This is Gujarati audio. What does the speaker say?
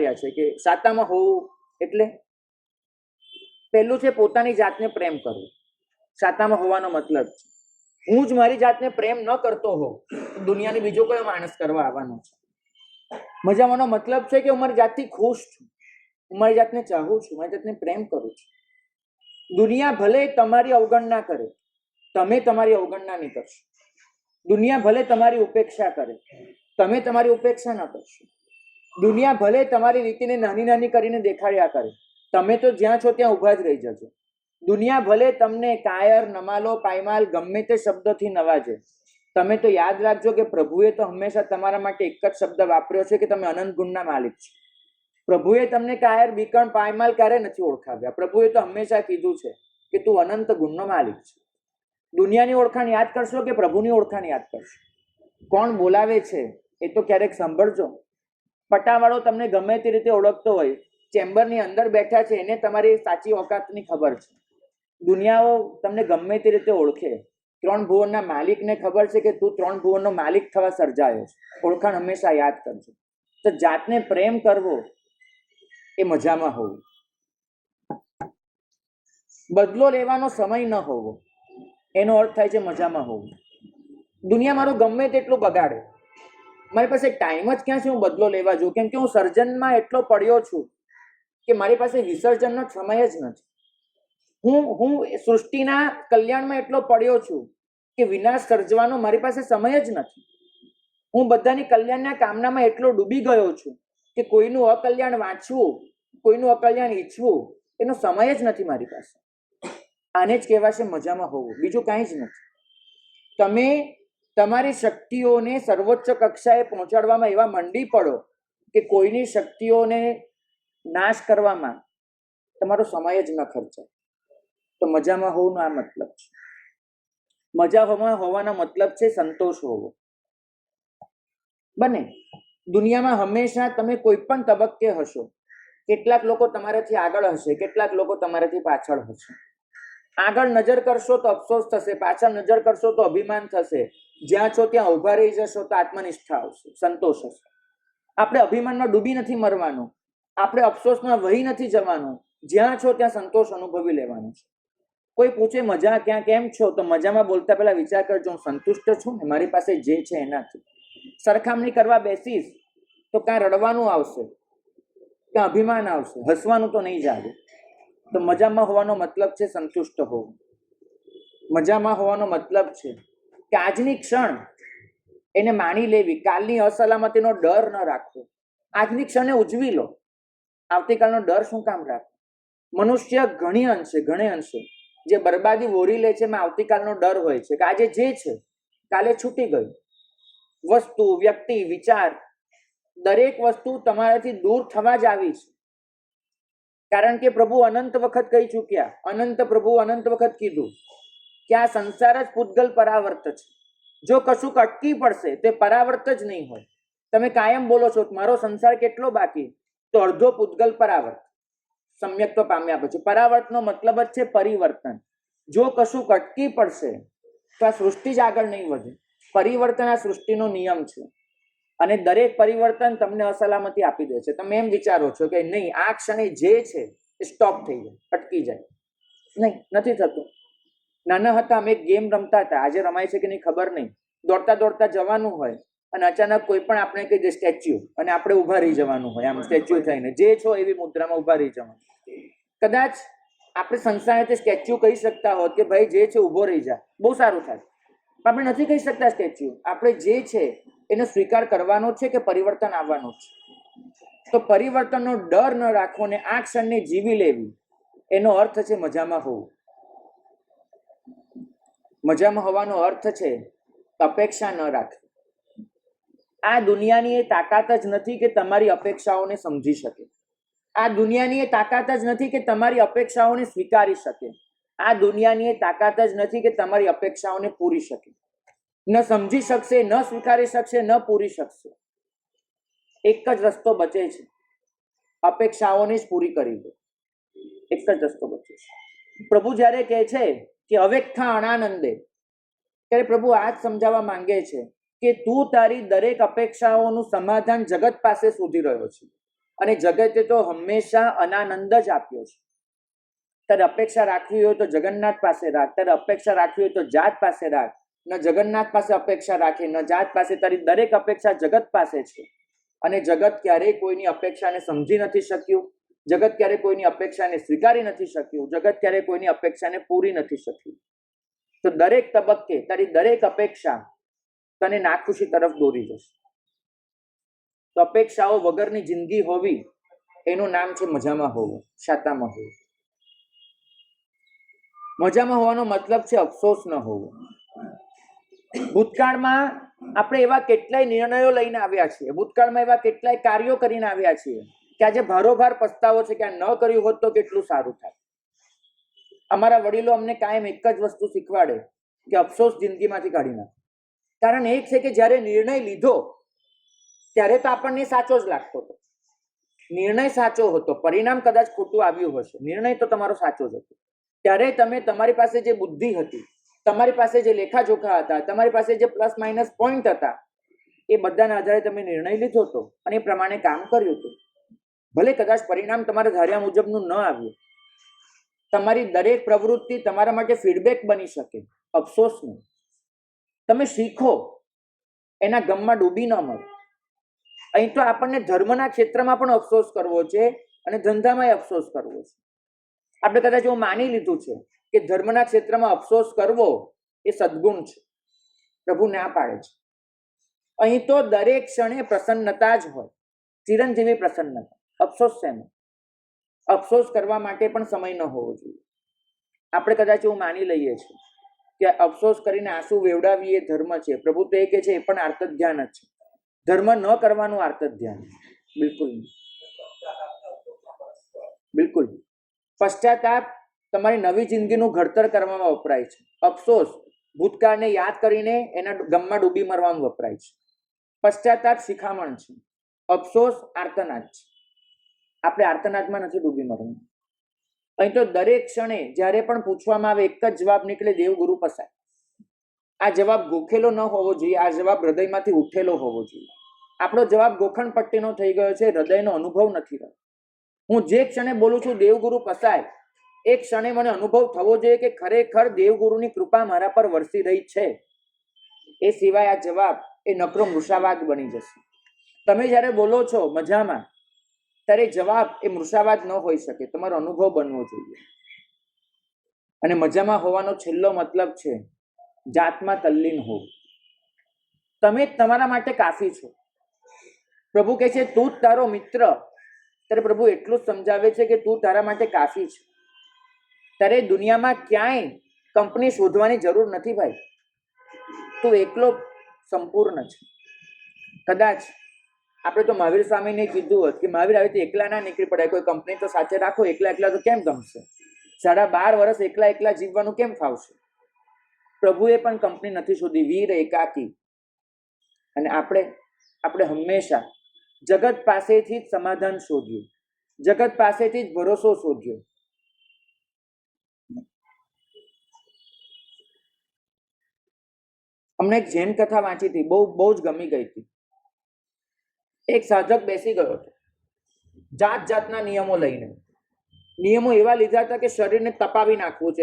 રહ્યા છે કે સાતામાં હોવું એટલે પહેલું છે પોતાની જાતને પ્રેમ કરવો. સાતામાં હોવાનો મતલબ છે. હું જ મારી જાતને પ્રેમ ન કરતો હોઉં દુનિયાની બીજો કોઈ માણસ કરવા આવવાનો છે? મજામાંનો મતલબ છે કે હું મારી જાતથી ખુશ છું. હું મારી જાતને ચાહું છું, મારી જાતને પ્રેમ કરું છું. દુનિયા ભલે તમારી અવગણના કરે, તમે તમારી અવગણના નહીં કરશો. દુનિયા ભલે તમારી ઉપેક્ષા કરે, તમે તમારી ઉપેક્ષા ન કરશો. દુનિયા ભલે તમારી રીતિને નાની નાની કરીને દેખાડ્યા કરે, તમે તો જ્યાં છો ત્યાં ઊભા જ રહી જશો દુનિયા ભલે તમને કાયર, નમાલો, પાયમાલ, ગમે તે શબ્દોથી નવાજે, તમે તો યાદ રાખજો કે પ્રભુએ તો હંમેશા તમારા માટે એક જ શબ્દ વાપર્યો છે કે તમે અનંત ગુણના માલિક છો. પ્રભુએ તમને કાયર, બીકણ, પાયમાલ ક્યારે નથી ઓળખાવ્યા. પ્રભુએ તો હંમેશા કીધું છે કે તું અનંત ગુણનો માલિક છે. દુનિયાની ઓળખાણ યાદ કરશો કે પ્રભુની ઓળખાણ યાદ કરશો? કોણ બોલાવે છે એ તો ક્યારેક સાંભળજો. પટાવાળો તમને ગમે તે રીતે ઓળખતો હોય, ચેમ્બરની અંદર બેઠા છે એને તમારી સાચી ઓકાતની ખબર છે. દુનિયાઓ તમને ગમે તે રીતે ઓળખે. ત્રણ ભુવનના માલિકને ખબર છે કે તું ત્રણ ભુવનનો માલિક થવા સર્જાયો ઓળખાણ હંમેશા યાદ કરજો. તો જાતને પ્રેમ કરવો એ મજામાં હોવું. બદલો લેવાનો સમય ન હોવો. એનો અર્થ થાય છે મજામાં હોવું. દુનિયા મારું ગમે તેટલું બગાડે. મારી પાસે ટાઈમ જ ક્યાં છે? હું બદલો લેવા જોઉં. કેમ કે હું સર્જનમાં એટલો પડ્યો છું કે મારી પાસે વિસર્જનનો સમય જ નથી. હું હું સૃષ્ટિના કલ્યાણમાં એટલો પડ્યો છું કે વિનાશ સર્જવાનો મારી પાસે સમય જ નથી. હું બધાની કલ્યાણના કામનામાં એટલો ડૂબી ગયો છું કે કોઈનું અકલ્યાણ વાંચવું, કોઈનું અકલ્યાણ ઈચ્છવું, એનો સમય જ નથી મારી પાસે. આને જ કહેવાશે મજામાં હોવું. બીજું કાંઈ જ નથી. તમે તમારી શક્તિઓને સર્વોચ્ચ કક્ષાએ પહોંચાડવામાં એવા મંડી પડો કે કોઈની શક્તિઓને નાશ કરવામાં તમારો સમય જ ન ખર્ચાય. તો મજામાં હોવું આ મતલબ છે. મજામાં હોવાનો મતલબ છે સંતોષ હોવો. બને. દુનિયામાં હંમેશા તમે કોઈ પણ તબક્કે હશો. કેટલાક લોકો તમારાથી આગળ હશે, કેટલાક લોકો તમારાથી પાછળ હશે. આગળ નજર કરશો તો અફસોસ થશે, પાછળ નજર કરશો તો અભિમાન થશે. જ્યાં છો ત્યાં ઊભા રહી જશો તો આત્મનિષ્ઠા આવશે, સંતોષ હશે. આપણે અભિમાનમાં ડૂબી નથી મરવાનું, આપણે અફસોસમાં વહી નથી જવાનું, જ્યાં છો ત્યાં સંતોષ અનુભવી લેવાનો છે. કોઈ પૂછે મજા ક્યાં કેમ છો, તો મજામાં બોલતા પહેલા વિચાર કરજો, હું સંતુષ્ટ છું ને મારી પાસે જે છે એનાથી. સરખામણી કરવા બેસીશ તો કાં રડવાનું આવશે કાં અભિમાન આવશે, હસવાનું તો નહીં જાગે. તો મજામાં હોવાનો મતલબ છે સંતુષ્ટ હોવું. મજામાં હોવાનો મતલબ છે કે આજની ક્ષણ એને માણી લેવી, કાલની અસલામતીનો ડર ન રાખવો. આજની ક્ષણે ઉજવી લો. આવતીકાલનો ડર શું કામ રાખવો મનુષ્ય ઘણી અંશે, ઘણે અંશે જે બરબાદી વોરી લે છે એમાં આવતીકાલનો ડર હોય છે. કે આજે જે છે, કાલે છૂટી ગયું. વસ્તુ, વ્યક્તિ, વિચાર, દરેક વસ્તુ તમારાથી દૂર થવા જ આવી છે. કારણ કે પ્રભુ અનંત વખત કહી ચૂક્યા. અનંત પ્રભુ અનંત વખત કીધું. કે આ સંસાર જ પૂતગલ પરાવર્ત છે. જો કશું અટકી પડશે, તે પરાવર્ત જ નહીં હોય. તમે કાયમ બોલો છો મારો સંસાર કેટલો બાકી? તો અડધો પૂતગલ પરાવર્ત. સમ્યક પામ્યા પછી. પરાવર્તનો મતલબ જ છે પરિવર્તન. જો કશું અટકી પડશે, તો આ સૃષ્ટિ જ આગળ નહીં વધે. પરિવર્તન આ સૃષ્ટિનો નિયમ છે. અને દરેક પરિવર્તન તમને અસલામતી આપી દે છે. તમે એમ વિચારો છો કે નહીં, આ ક્ષણે જે છે, એ સ્ટોપ થઈ જાય, અટકી જાય. નહીં, નથી થતું. નાના હતા, અમે ગેમ રમતા હતા. આજે રમાય છે કે નહીં ખબર નહીં. દોડતા દોડતા જવાનું હોય અને અચાનક કોઈ પણ આપણે કહી દે સ્ટેચ્યુ અને આપણે ઊભા રહી જવાનું હોય, આમ સ્ટેચ્યુ થઈને. જે છો એવી મુદ્રામાં ઊભા રહી જવાનું. કદાચ આપણે સંસ્થાને તે સ્ટેચ્યુ કહી શકતા હોત કે ભાઈ જે છે ઊભો રહી જા. બહુ સારું થાય. પણ આપણે નથી કહી શકતા સ્ટેચ્યુ. આપણે જે છે એનો સ્વીકાર કરવાનો છે કે પરિવર્તન આવવાનું છે? તો પરિવર્તનનો ડર ન રાખવો ને આ ક્ષણને જીવી લેવી. એનો અર્થ છે મજામાં હોવું. મજામાં હોવાનો અર્થ છે, અપેક્ષા ન રાખવી. આ દુનિયાની એ તાકાત જ નથી કે તમારી અપેક્ષાઓને સમજી શકે. આ દુનિયાની એ તાકાત જ નથી કે તમારી અપેક્ષાઓને સ્વીકારી શકે. આ દુનિયાની એ તાકાત જ નથી કે તમારી અપેક્ષાઓને પૂરી શકે. ન સમજી શકશે, ન સ્વીકારી શકશે, ન પૂરી શકશે. એક જ રસ્તો બચે છે. અપેક્ષાઓને જ પૂરી કરી દો. એક જ રસ્તો બચે છે. પ્રભુ જ્યારે કહે છે કે અવેખા અણાનંદે, ત્યારે પ્રભુ આ જ સમજાવવા માંગે છે કે તું તારી દરેક અપેક્ષાઓનું સમાધાન જગત પાસે શોધી રહ્યો છે અને જગતે તો હંમેશા અનાનંદ જ આપ્યો છે. તારે અપેક્ષા રાખવી હોય તો જગન્નાથ પાસે રાખ, તારે અપેક્ષા રાખવી હોય તો જાત પાસે રાખ. ન જગન્નાથ પાસે અપેક્ષા રાખે, ન જાત પાસે, તારી દરેક અપેક્ષા જગત પાસે છે. અને જગત ક્યારેય કોઈની અપેક્ષાને સમજી નથી શક્યું. જગત ક્યારે કોઈની અપેક્ષાને સ્વીકારી નથી શક્યું, જગત ક્યારે કોઈની અપેક્ષાને પૂરી નથી શક્યું. તો દરેક તબક્કે, તારી દરેક અપેક્ષા તને નાખુશી તરફ દોરી જશે. તો અપેક્ષાઓ વગરની જિંદગી હોવી, એનું નામ છે મજામાં હોવું, શાતામાં હોવું. મજામાં હોવાનો મતલબ છે અફસોસ ન હોવો. ભૂતકાળમાં આપણે એવા કેટલાય નિર્ણયો લઈને આવ્યા છીએ, ભૂતકાળમાં એવા કેટલાય કાર્યો કરીને આવ્યા છીએ કે આજે ભારોભાર પસ્તાવો છે કે આ ન કર્યું હોત તો કેટલું સારું થાય. અમારા વડીલો અમને કાયમ એક જ વસ્તુ શીખવાડે કે અફસોસ જિંદગીમાંથી કાઢી નાખો. કારણ એ છે કે જ્યારે નિર્ણય લીધો, ત્યારે તો આપણને સાચો જ લાગતો હતો. નિર્ણય સાચો હતો, પરિણામ કદાચ ખોટું આવ્યું હશે. નિર્ણય તો તમારો સાચો જ હતો. ત્યારે તમે તમારી પાસે જે બુદ્ધિ હતી, તમારી પાસે જે લેખાજોખા હતા, તમારી પાસે જે પ્લસ માઇનસ પોઈન્ટ હતા, એ બધાના આધારે તમે નિર્ણય લીધો હતો અને એ પ્રમાણે કામ કર્યું હતું. ભલે કદાચ પરિણામ તમારા ધાર્યા મુજબનું ન આવ્યું, તમારી દરેક પ્રવૃત્તિ તમારા માટે ફીડબેક બની શકે અફસોસનું તમે શીખો, એના ગમમાં ડૂબી ન મળો અહીં તો આપણને ધર્મના ક્ષેત્રમાં પણ અફસોસ કરવો છે અને ધંધામાં અફસોસ કરવો છે. આપણે કદાચ એવું માની લીધું છે કે ધર્મના ક્ષેત્રમાં અફસોસ કરવો એ સદગુણ છે. પ્રભુ ના પાડે છે. અહીં તો દરેક ક્ષણે પ્રસન્નતા જ હોય, ચિરંજીવી પ્રસન્નતા. અફસોસ એમાં. અફસોસ કરવા માટે પણ સમય ન હોવો જોઈએ. આપણે કદાચ એવું માની લઈએ છીએ કે અફસોસ કરીને આંસુ વેવડાવી એ ધર્મ છે. પ્રભુ તો એ કે છે, એ પણ આર્ત ધ્યાન જ છે. ધર્મ ન કરવાનું આર્ત ધ્યાન બિલકુલ. બિલકુલ પશ્ચાતાપ તમારી નવી જિંદગીનું ઘડતર કરવામાં વપરાય છે. અફસોસ ભૂતકાળને યાદ કરીને એના ગમમાં ડૂબી મરવામાં વપરાય છે. પશ્ચાતાપ શિખામણ છે. અફસોસ આર્તનાદ છે. આપણે આર્તનાદમાં નથી ડૂબી મરવું. અહીં તો દરેક ક્ષણે જ્યારે પણ પૂછવામાં આવે એક જ જવાબ નીકળે દેવ ગુરુ પસાય આ જવાબ ગોખેલો ન હોવો જોઈએ, આ જવાબ હૃદયમાંથી ઉઠેલો હોવો જોઈએ. આપણો જવાબ ગોખણ પટ્ટીનો થઈ ગયો છે, હૃદયનો અનુભવ નથી રહ્યો. હું જે ક્ષણે બોલું છું, દેવગુરુ પસાય એ ક્ષણે મને અનુભવ થવો જોઈએ કે ખરેખર દેવગુરુની કૃપા મારા પર વરસી રહી છે. એ સિવાય આ જવાબ એ નકરો મૃષાવાદ બની જશે. તમે જ્યારે બોલો છો મજામાં ત્યારે જવાબ એ મૃષાવાદ ન હોઈ શકે. તમારો અનુભવ બનવો જોઈએ. અને મજામાં હોવાનો છેલ્લો મતલબ છે, જાતમાં તલ્લીન હોવું. તમે તમારા માટે કાફી છો. પ્રભુ કહે છે, તું તારો મિત્ર. ત્યારે પ્રભુ એટલું જ સમજાવે છે કે તું તારા માટે કાફી છે. તારે દુનિયામાં ક્યાંય કંપની શોધવાની જરૂર નથી ભાઈ. તું એકલો સંપૂર્ણ છે. કદાચ આપણે તો મહાવીર સ્વામીને કીધું હોત કે મહાવીર આવી તો એકલા ના નીકળી પડે કોઈ કંપની તો સાથે રાખો, એકલા એકલા તો કેમ ગમશે? સાડા બાર વર્ષ એકલા એકલા જીવવાનું કેમ ફાવશે? પ્રભુએ પણ કંપની નથી શોધી, વીર એકાકી. અને આપણે આપણે હંમેશા જગત પાસેથી જ સમાધાન શોધ્યું. જગત પાસેથી જ ભરોસો શોધ્યો. અમને એક જૈન કથા વાંચી હતી, બહુ બહુ જ ગમી ગઈ હતી. એક સાધક બેસી ગયો હતો જાત જાતના નિયમો લઈને. નિયમો એવા લીધા હતા કે શરીરને તપાવી નાખવું છે.